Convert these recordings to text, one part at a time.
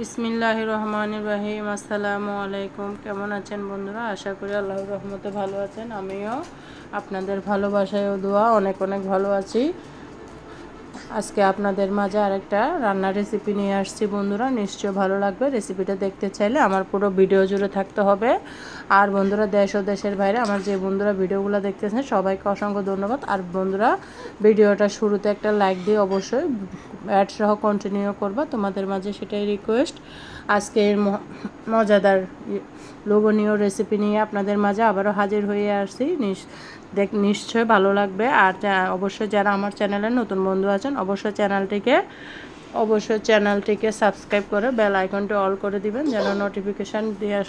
বিসমিল্লাহ রহমান রাহিম আসসালামু আলাইকুম কেমন আছেন বন্ধুরা? আশা করি আল্লাহর রহমতে ভালো আছেন। আমিও আপনাদের ভালোবাসায় ও দোয়া অনেক অনেক ভালো আছি। আজকে আপনাদের মাঝে আরেকটা রান্নার রেসিপি নিয়ে আসছি বন্ধুরা। নিশ্চয় ভালো লাগবে। রেসিপিটা দেখতে চাইলে আমার পুরো ভিডিও জুড়ে থাকতে হবে। আর বন্ধুরা, দেশ ও দেশের বাইরে আমার যে বন্ধুরা ভিডিওগুলো দেখতেছেন, সবাইকে অসংখ্য ধন্যবাদ। আর বন্ধুরা ভিডিওটা শুরুতে একটা লাইক দিয়ে অবশ্যই অ্যাড সহ কন্টিনিউ করবা। তোমাদের মাঝে সেটাই রিকোয়েস্ট আজকে এর ম- মজাদার লোভনীয় রেসিপি নিয়ে আপনাদের মাঝে আবারও হাজির হয়ে আসছি। দেখ, নিশ্চয় ভালো লাগবে। আর অবশ্যই যারা আমার চ্যানেলে নতুন বন্ধু আছেন, অবশ্যই চ্যানেলটিকে অবশ্যই চ্যানেলটিকে সাবস্ক্রাইব করে বেল আইকনটি অল করে দিবেন, যেন নোটিফিকেশান দেওয়ার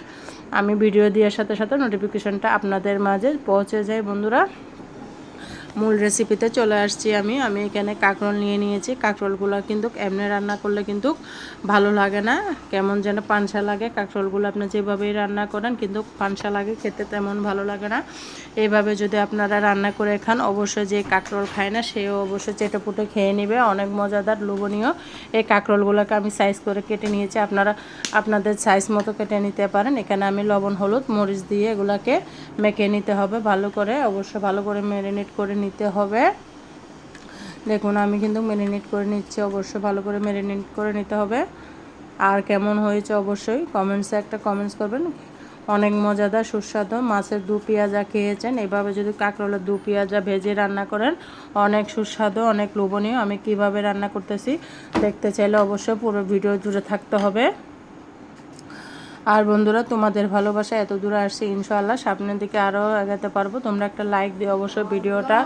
আমি ভিডিও দেওয়ার সাথে সাথে নোটিফিকেশানটা আপনাদের মাঝে পৌঁছে যায় বন্ধুরা। মূল রেসিপিতে চলে আসছি আমি। আমি এখানে কাঁকরোল নিয়ে নিয়েছি। কাঁকরোলগুলো কিন্তু এমনি রান্না করলে কিন্তু ভালো লাগে না। কেমন যেন পানসা লাগে। কাঁকরোলগুলো আপনি যেভাবেই রান্না করেন কিন্তু পানসা লাগে, খেতে তেমন ভালো লাগে না। এইভাবে যদি আপনারা রান্না করে খান, অবশ্যই যে কাঁকরোল খায় না, সেও অবশ্যই চেটেপুটে খেয়ে নেবে। অনেক মজাদার, লোভনীয়। এই কাঁকরোলগুলোকে আমি সাইজ করে কেটে নিয়েছি। আপনারা, আপনাদের সাইজ মতো কেটে নিতে পারেন। এখানে আমি লবণ, হলুদ, মরিচ দিয়ে এগুলাকে মেখে নিতে হবে ভালো করে। অবশ্যই ভালো করে ম্যারিনেট করে নিতে হবে। দেখুন, আমি কিন্তু ম্যারিনেট করে নিচ্ছি, অবশ্যই ভালো করে ম্যারিনেট করে নিতে হবে। আর কেমন হয়েছে অবশ্যই কমেন্টসে একটা কমেন্টস করবেন। অনেক মজাদার, সুস্বাদু মাছের দু পেঁয়াজা খেয়েছেন। এভাবে যদি কাঁকরোলের দু পেঁয়াজা ভেজে রান্না করেন, অনেক সুস্বাদু, অনেক লোভনীয়। আমি কীভাবে রান্না করতেছি, দেখতে চাইলে অবশ্যই পুরো ভিডিও জুড়ে থাকতে হবে। আর বন্ধুরা, তোমাদের ভালোবাসা এত দূরে আসছে, ইনশাআল্লাহ সামনের দিকে আরও এগাতে পারব। তোমরা একটা লাইক দিয়ে অবশ্যই ভিডিওটা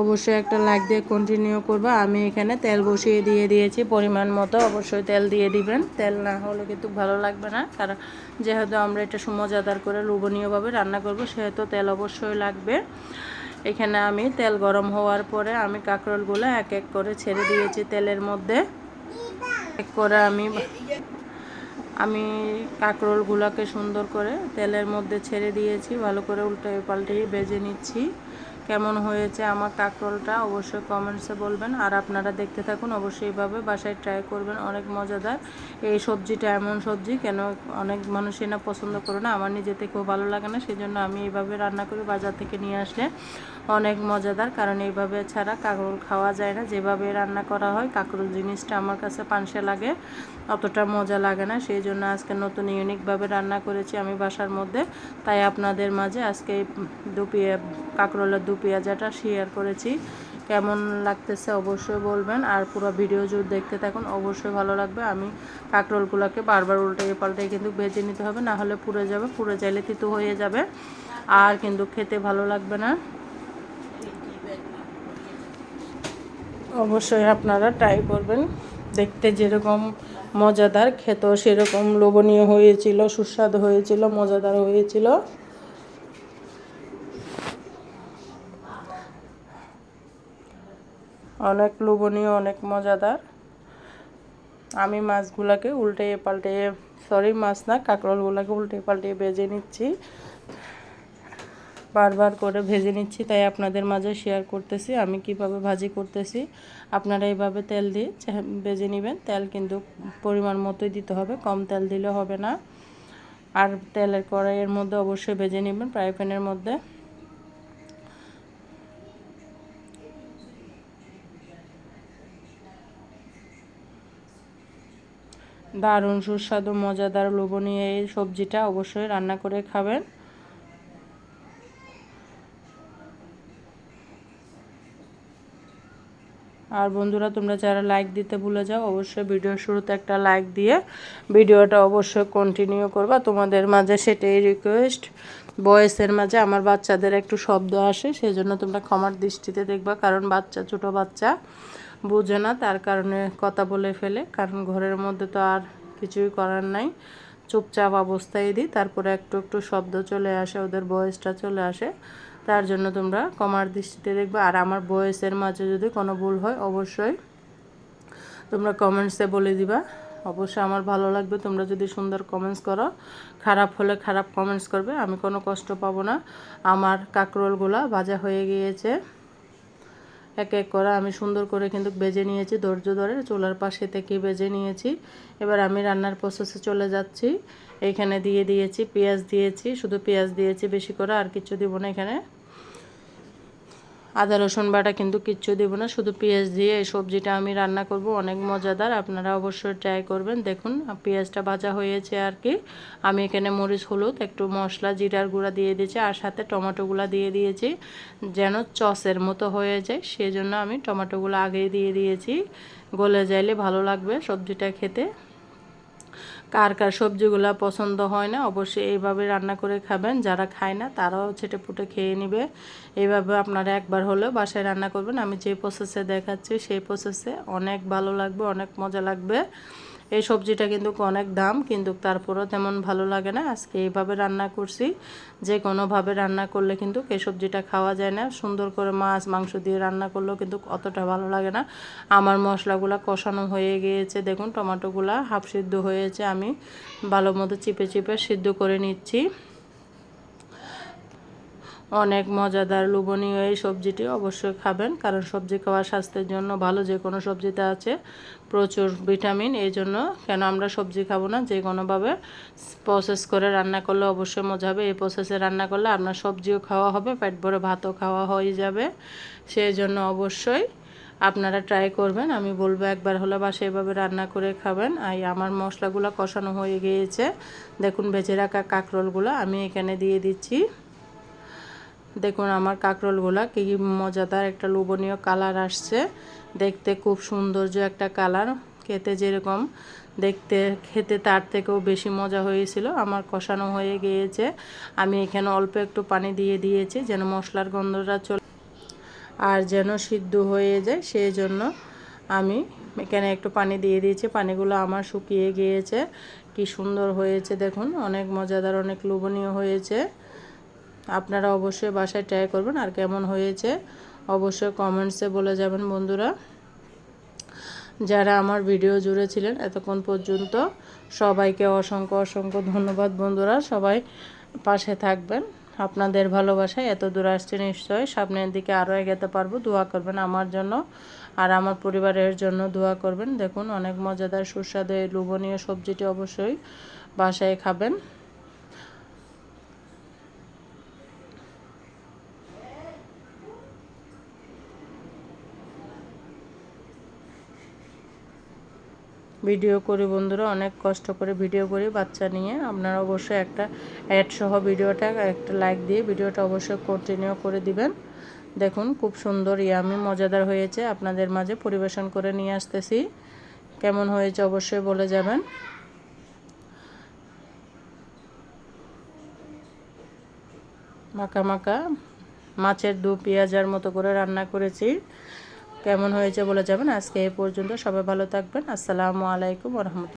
অবশ্যই একটা লাইক দিয়ে কন্টিনিউ করবা। আমি এখানে তেল বসিয়ে দিয়ে দিয়েছি, পরিমাণ মতো। অবশ্যই তেল দিয়ে দিবেন। তেল না হলে কিন্তু ভালো লাগবে না, কারণ যেহেতু আমরা এটা মজাদার করে লোভনীয়ভাবে রান্না করব, সেহেতু তেল অবশ্যই লাগবে। এখানে আমি তেল গরম হওয়ার পরে আমি কাঁকরোলগুলো এক এক করে ছেড়ে দিয়েছি তেলের মধ্যে। এক করে আমি আমি কাঁকরোলগুলোকে সুন্দর করে তেলের মধ্যে ছেড়ে দিয়েছি, ভালো করে উল্টে পাল্টে ভেজে নিচ্ছি। কেমন হয়েছে আমার কাঁকরোলটা অবশ্যই কমেন্টসে বলবেন। আর আপনারা দেখতে থাকুন, অবশ্যই এইভাবে বাসায় ট্রাই করবেন, অনেক মজাদার। এই সবজিটা এমন সবজি, কেন অনেক মানুষই না পছন্দ করে না, আমার নিজে থেকেও ভালো লাগে না সেই জন্য আমি এইভাবে রান্না করি বাজার থেকে নিয়ে আসলে। অনেক মজাদার, কারণ এইভাবে ছাড়া কাঁকরোল খাওয়া যায় না। যেভাবে রান্না করা হয়, কাঁকরোল জিনিসটা আমার কাছে পানসে লাগে, অতটা মজা লাগে না। সেই জন্য আজকে নতুন ইউনিকভাবে রান্না করেছি আমি বাসার মধ্যে। তাই আপনাদের মাঝে আজকে দু পিয়া কাঁকরোলের দু পেঁয়াজাটা শেয়ার করেছি। কেমন লাগতেছে অবশ্যই বলবেন। আর পুরো ভিডিও যদি দেখতে থাকুন, অবশ্যই ভালো লাগবে। আমি কাঁকরোলগুলোকে বারবার উল্টে পাল্টে কিন্তু ভেজে নিতে হবে, না হলে পুড়ে যাবে, পুড়ে যাইলে তিতো হয়ে যাবে। আর কিন্তু খেতে ভালো লাগবে না। অবশ্যই আপনারা ট্রাই করবেন। দেখতে যেরকম মজাদার, খেতেও সেরকম লোভনীয় হয়েছিল, সুস্বাদু হয়েছিল, মজাদার হয়েছিল। অনেক লোভনীয়, অনেক মজাদার। আমি মাছগুলোকে উল্টে পাল্টে সরি মাছ না, কাঁকরোলগুলোকে উল্টে পাল্টে বেজে নিচ্ছি। বারবার করে ভেজে নিচ্ছি, তাই আপনাদের মাঝে শেয়ার করতেছি। আমি কীভাবে ভাজি করতেছি, আপনারা এইভাবে তেল দিয়ে ভেজে নেবেন। তেল কিন্তু পরিমাণ মতোই দিতে হবে, কম তেল দিলে হবে না। আর তেলের কড়াইয়ের মধ্যে অবশ্যই ভেজে নেবেন, ফ্রাই মধ্যে। দারুণ সুস্বাদু, মজাদার, লোভনীয় এই সবজিটা অবশ্যই রান্না করে খাবেন। আর বন্ধুরা, তোমরা যারা লাইক দিতে ভুলে যাও, অবশ্যই ভিডিওর শুরুতে একটা লাইক দিয়ে ভিডিওটা অবশ্যই কন্টিনিউ করবা। তোমাদের মাঝে সেটাই রিকোয়েস্ট বয়সের মাঝে আমার বাচ্চাদের একটু শব্দ আসে, সেজন্য তোমরা ক্ষমার দৃষ্টিতে দেখবা, কারণ বাচ্চা ছোট বাচ্চা, বুঝে না, তার কারণে কথা বলে ফেলে। কারণ ঘরের মধ্যে তো আর কিছুই করার নাই। চুপচাপ অবস্থায় দিই, তারপরে একটু একটু শব্দ চলে আসে, ওদের বয়সটা চলে আসে। তার জন্য তোমরা কমার দৃষ্টিতে দেখবে। আর আমার বয়সের মাঝে যদি কোনো ভুল হয়, অবশ্যই তোমরা কমেন্টসে বলে দিবা। অবশ্যই আমার ভালো লাগবে। তোমরা যদি সুন্দর কমেন্টস করো, খারাপ হলে খারাপ কমেন্টস করবে, আমি কোনো কষ্ট পাবো না। আমার কাকরোলগুলো ভাজা হয়ে গিয়েছে। এক এক করা আমি সুন্দর করে কিন্তু বেজে নিয়েছি, ধৈর্য ধরে চুলার পাশে থেকে বেজে নিয়েছি। এবার আমি রান্নার প্রসেসে চলে যাচ্ছি। এখানে দিয়ে দিয়েছি পেঁয়াজ দিয়েছি, শুধু পেঁয়াজ দিয়েছি, বেশি করে আর কিছু দিব না এখানে। আদা, রসুন বাটা কিন্তু কিচ্ছু দেবো না, শুধু পেঁয়াজ দিয়ে এই সবজিটা আমি রান্না করব, অনেক মজাদার, আপনারা অবশ্যই ট্রাই করবেন। দেখুন, পেঁয়াজটা ভাজা হয়েছে আর কি। আমি এখানে মরিচ, হলুদ, একটু মশলা, জিরার গুঁড়া দিয়ে দিয়েছি, আর সাথে টমেটোগুলো দিয়ে দিয়েছি, যেন চসের মতো হয়ে যায় সেই জন্য আমি টমেটোগুলো আগেই দিয়ে দিয়েছি। গলে যাইলে ভালো লাগবে সবজিটা খেতে। কার কার সবজিগুলা পছন্দ হয় না, অবশ্যই এইভাবে রান্না করে খাবেন। যারা খায় না, তারাও ছেটে পুটে খেয়ে নেবে। এইভাবে আপনারা একবার হলেও বাসায় রান্না করবেন। আমি যে প্রসেসে দেখাচ্ছি, সেই প্রসেসে অনেক ভালো লাগবে, অনেক মজা লাগবে। এই সবজিটা কিন্তু অনেক দাম, কিন্তু তারপরও তেমন ভালো লাগে না। আজকে এইভাবে রান্না করছি। যে কোনোভাবে রান্না করলে কিন্তু এই সবজিটা খাওয়া যায় না। সুন্দর করে মাছ, মাংস দিয়ে রান্না করলেও কিন্তু অতটা ভালো লাগে না। আমার মশলাগুলো কষানো হয়ে গিয়েছে। দেখুন, টমেটোগুলো হাফ সিদ্ধ হয়েছে। আমি ভালো মতো চিপে চিপে সিদ্ধ করে নিচ্ছি। অনেক মজাদার, লোভনীয় এই সবজিটি অবশ্যই খাবেন, কারণ সবজি খাওয়া স্বাস্থ্যের জন্য ভালো, যে কোনো সবজিতে আছে প্রচুর ভিটামিন, এই জন্য কেন আমরা সবজি খাব না, যে কোনোভাবে প্রসেস করে রান্না করলে অবশ্যই মজা হবে। এই প্রসেসে রান্না করলে আপনার সবজিও খাওয়া হবে, পেট ভরে ভাতও খাওয়া হয়ে যাবে। সেই জন্য অবশ্যই আপনারা ট্রাই করবেন। আমি বলব একবার হলে বা সেভাবে রান্না করে খাবেন। আর আমার মশলাগুলো কষানো হয়ে গিয়েছে। দেখুন বেঁচে রাখা কাঁকরোলগুলো আমি এখানে দিয়ে দিচ্ছি। দেখুন, আমার কাঁকরোলগুলা কি মজাদার একটা লোভনীয় কালার আসছে। দেখতে খুব সৌন্দর্য একটা কালার। খেতে যেরকম, দেখতে, খেতে তার থেকেও বেশি মজা হয়েছিল। আমার কষানো হয়ে গিয়েছে। আমি এখানে অল্প একটু পানি দিয়ে দিয়েছি যেন মশলার গন্ধটা চলে আর যেন সিদ্ধ হয়ে যায়। সেই জন্য আমি এখানে একটু পানি দিয়ে দিয়েছি। পানিগুলো আমার শুকিয়ে গিয়েছে। কি সুন্দর হয়েছে, দেখুন। অনেক মজাদার, অনেক লোভনীয় হয়েছে। আপনারা অবশ্যই বাসায় ট্রাই করবেন। আর কেমন হয়েছে অবশ্যই কমেন্টসে বলে যাবেন বন্ধুরা। যারা আমার ভিডিও জুড়ে ছিলেন এতক্ষণ পর্যন্ত সবাইকে অসংখ্য অসংখ্য ধন্যবাদ বন্ধুরা। সবাই পাশে থাকবেন। আপনাদের ভালোবাসায় এত দূর আসছে নিশ্চয়ই। সামনের দিকে আরও এগোতে পারব। দোয়া করবেন আমার জন্য আর আমার পরিবারের জন্য দোয়া করবেন। দেখুন অনেক মজাদার সুস্বাদু লোভনীয় সবজিটি অবশ্যই বাসায় খাবেন। ভিডিও করি বন্ধুরা, অনেক কষ্ট করে ভিডিও করি বাচ্চা নিয়ে। আপনারা অবশ্যই একটা অ্যাড সহ ভিডিওটা, একটা লাইক দিয়ে ভিডিওটা অবশ্যই কন্টিনিউ করে দিবেন। দেখুন, খুব সুন্দর ইয়ামি মজাদার হয়েছে। আপনাদের মাঝে পরিবেশন করে নিয়ে আসতেছি। কেমন হয়েছে অবশ্যই বলে যাবেন। মাখা মাখা মাছের দু পেঁয়াজার মতো করে রান্না করেছি। কেমন হয়েছে বলে যাবেন আজকে এই পর্যন্ত সবাই ভালো থাকবেন। আসসালামু আলাইকুম রহমতুল্লাহ।